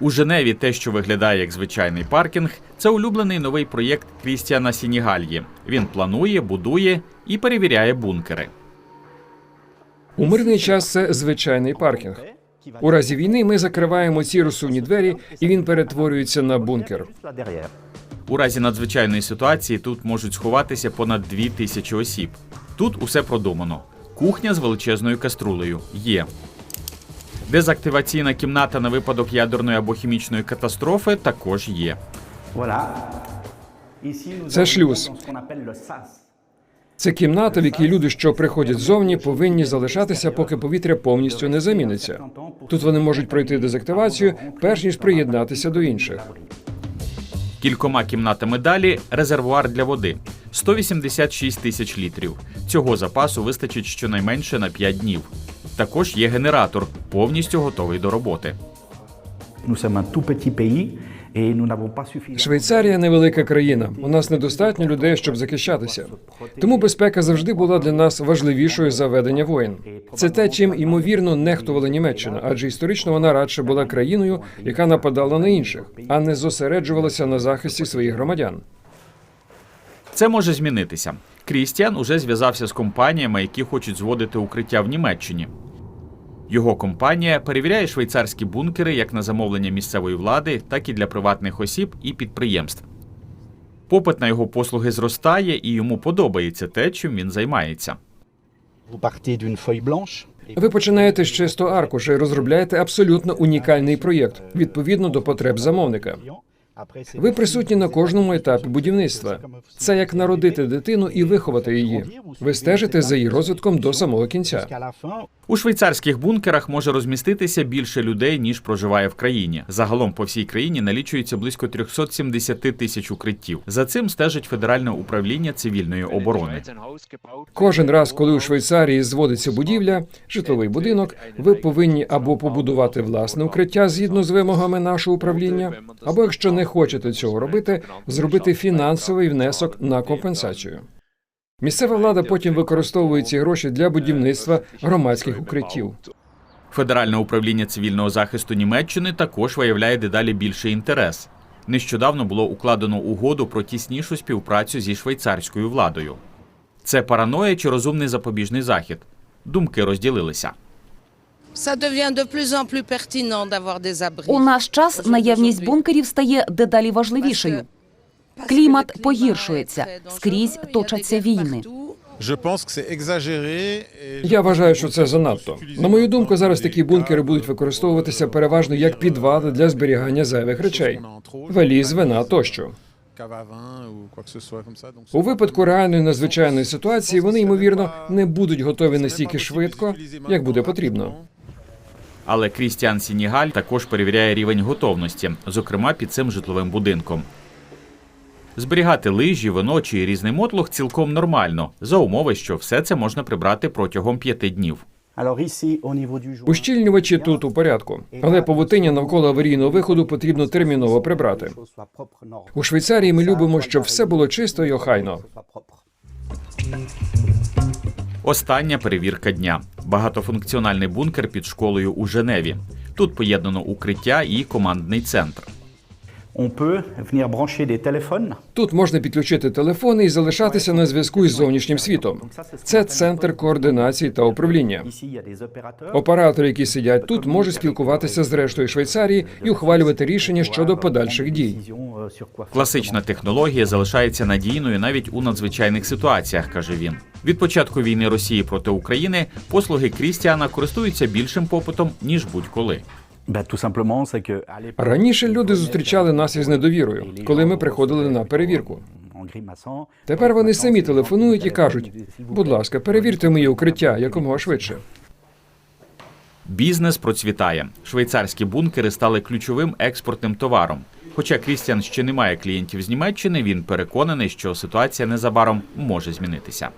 У Женеві те, що виглядає як звичайний паркінг, це улюблений новий проєкт Крістіана Сінігальї. Він планує, будує і перевіряє бункери. У мирний час це звичайний паркінг. У разі війни ми закриваємо ці розсувні двері, і він перетворюється на бункер. У разі надзвичайної ситуації тут можуть сховатися понад дві тисячі осіб. Тут усе продумано. Кухня з величезною каструлею є. Дезактиваційна кімната на випадок ядерної або хімічної катастрофи також є. Це шлюз. Це кімната, в якій люди, що приходять ззовні, повинні залишатися, поки повітря повністю не заміниться. Тут вони можуть пройти дезактивацію, перш ніж приєднатися до інших. Кількома кімнатами далі резервуар для води 186 тисяч літрів. Цього запасу вистачить щонайменше на 5 днів. Також є генератор, повністю готовий до роботи. Швейцарія невелика країна. У нас недостатньо людей, щоб захищатися. Тому безпека завжди була для нас важливішою за ведення воєн. Це те, чим ймовірно нехтувала Німеччина, адже історично вона радше була країною, яка нападала на інших, а не зосереджувалася на захисті своїх громадян. Це може змінитися. Крістіан уже зв'язався з компаніями, які хочуть зводити укриття в Німеччині. Його компанія перевіряє швейцарські бункери як на замовлення місцевої влади, так і для приватних осіб і підприємств. Попит на його послуги зростає, і йому подобається те, чим він займається. Ви починаєте з чисто аркуша і розробляєте абсолютно унікальний проєкт відповідно до потреб замовника. Ви присутні на кожному етапі будівництва. Це як народити дитину і виховати її. Ви стежите за її розвитком до самого кінця. У швейцарських бункерах може розміститися більше людей, ніж проживає в країні. Загалом по всій країні налічується близько 370 тисяч укриттів. За цим стежить Федеральне управління цивільної оборони. Кожен раз, коли у Швейцарії зводиться будівля, житловий будинок, ви повинні або побудувати власне укриття згідно з вимогами нашого управління, або якщо не хочете цього робити, зробити фінансовий внесок на компенсацію. Місцева влада потім використовує ці гроші для будівництва громадських укриттів. Федеральне управління цивільного захисту Німеччини також виявляє дедалі більший інтерес. Нещодавно було укладено угоду про тіснішу співпрацю зі швейцарською владою. Це параноя чи розумний запобіжний захід. Думки розділилися. У наш час наявність бункерів стає дедалі важливішою. Клімат погіршується, скрізь точаться війни. Я вважаю, що це занадто. На мою думку, зараз такі бункери будуть використовуватися переважно як підвали для зберігання зайвих речей, валіз, вина тощо. У випадку реальної надзвичайної ситуації вони ймовірно не будуть готові настільки швидко, як буде потрібно. Але Крістіан Сінігаль також перевіряє рівень готовності, зокрема під цим житловим будинком. Зберігати лижі, вино чи різний мотлох цілком нормально, за умови, що все це можна прибрати протягом п'яти днів. Ущільнювачі тут у порядку, але павутиння навколо аварійного виходу потрібно терміново прибрати. У Швейцарії ми любимо, щоб все було чисто і охайно. Остання перевірка дня. Багатофункціональний бункер під школою у Женеві. Тут поєднано укриття і командний центр. Тут можна підключити телефони і залишатися на зв'язку із зовнішнім світом. Це центр координації та управління. Оператори, які сидять тут, можуть спілкуватися з рештою Швейцарії і ухвалювати рішення щодо подальших дій. Euh. Класична технологія залишається надійною навіть у надзвичайних ситуаціях, каже він. Від початку війни Росії проти України послуги Крістіана користуються більшим попитом ніж будь-коли. Раніше люди зустрічали нас із недовірою, коли ми приходили на перевірку. Тепер вони самі телефонують і кажуть: будь ласка, перевірте моє укриття якомога швидше. Бізнес процвітає. Швейцарські бункери стали ключовим експортним товаром. Хоча Крістіан ще не має клієнтів з Німеччини, він переконаний, що ситуація незабаром може змінитися.